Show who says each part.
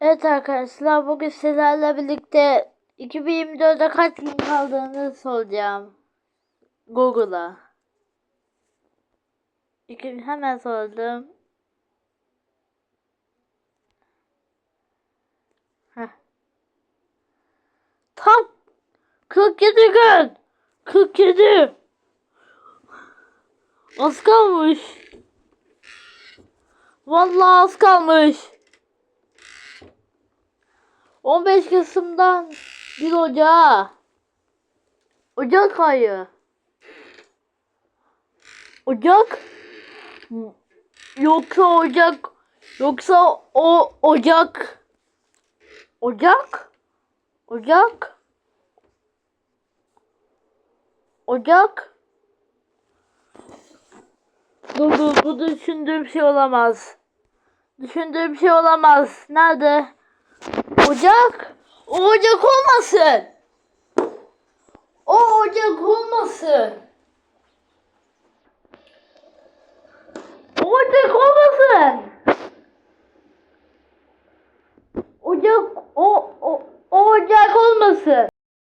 Speaker 1: Evet arkadaşlar bugün sizlerle birlikte 2024'de kaç gün kaldığını soracağım. Google'a. Hemen sordum. Heh. Tam 47 gün. 47. Az kalmış. Vallahi az kalmış. 15 Kasım'dan 1 Ocağı. Ocak ayı. Ocak yoksa Ocak yoksa o Ocak Ocak Ocak Ocak Dur dur bu düşündüğüm şey olamaz. Düşündüğüm şey olamaz. Nerede? Ocak? O ocak olmasın. O ocak olmasın. Ocak olmasın. Ocak o, o ocak olmasın.